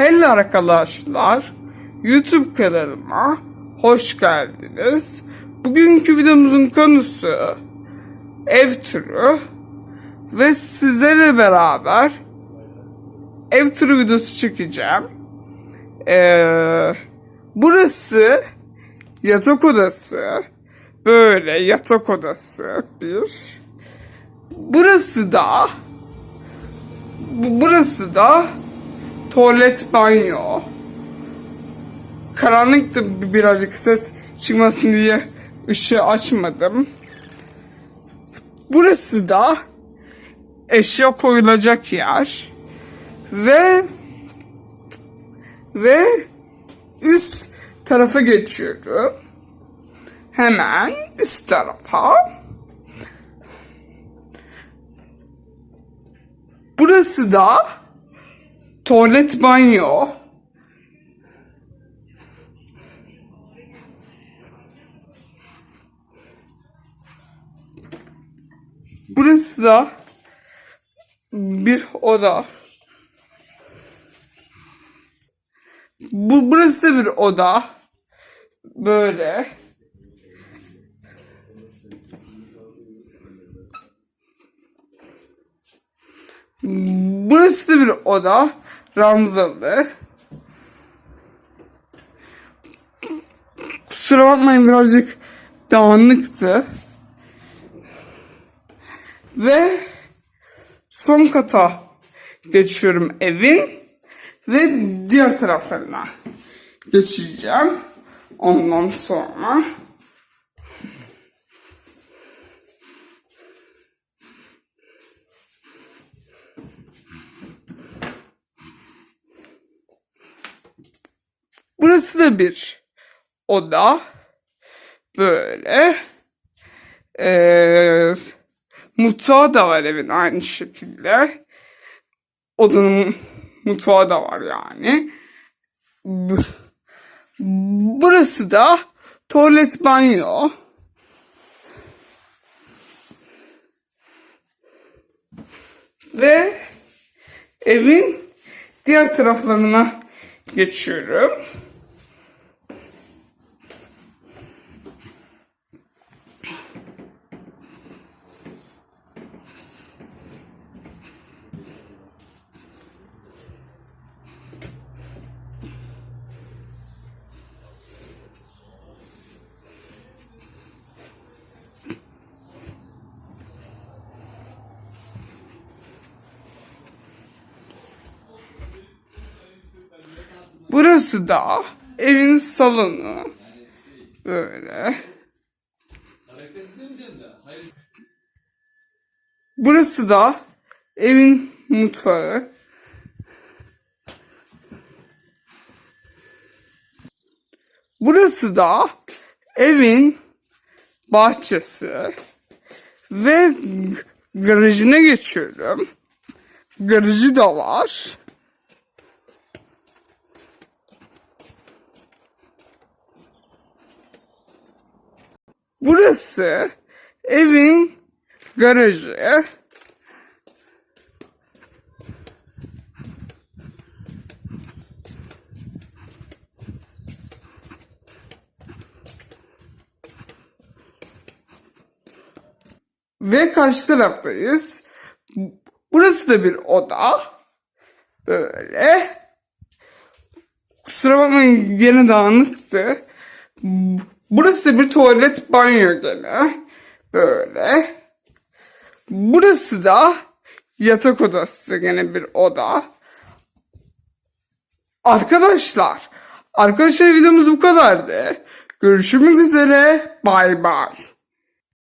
Hello arkadaşlar. YouTube kanalıma hoş geldiniz. Bugünkü videomuzun konusu ev turu ve sizlerle beraber ev turu videosu çekeceğim. Ee, burası yatak odası. Böyle yatak odası bir. Burası da bu- burası da tuvalet banyo. Karanlıktı bi- birazcık ses çıkmasın diye ışığı açmadım. Burası da eşya koyulacak yer. Ve ve üst tarafa geçiyorum. Hemen üst tarafa. Burası da tuvalet banyo. Burası da bir oda. Bu burası da bir oda. Böyle. Burası da bir oda. Ranzalı. Kusura bakmayın birazcık dağınıktı. Ve son kata geçiyorum evin ve diğer taraflarına geçeceğim. Ondan sonra Burası da bir oda. Böyle. Ee, mutfağı da var evin aynı şekilde. Odanın mutfağı da var yani. Bu- Burası da tuvalet banyo. Ve evin diğer taraflarına geçiyorum. Burası da evin salonu. Böyle. Burası da evin mutfağı. Burası da evin bahçesi. Ve garajına geçiyorum. Garajı da var. Burası evin garajı. Ve karşı taraftayız. Burası da bir oda. Böyle. Kusura bakmayın gene dağınıktı. Burası bir tuvalet banyo gene. Böyle. Burası da yatak odası gene bir oda. Arkadaşlar. Arkadaşlar videomuz bu kadardı. Görüşmek üzere. Bay bay.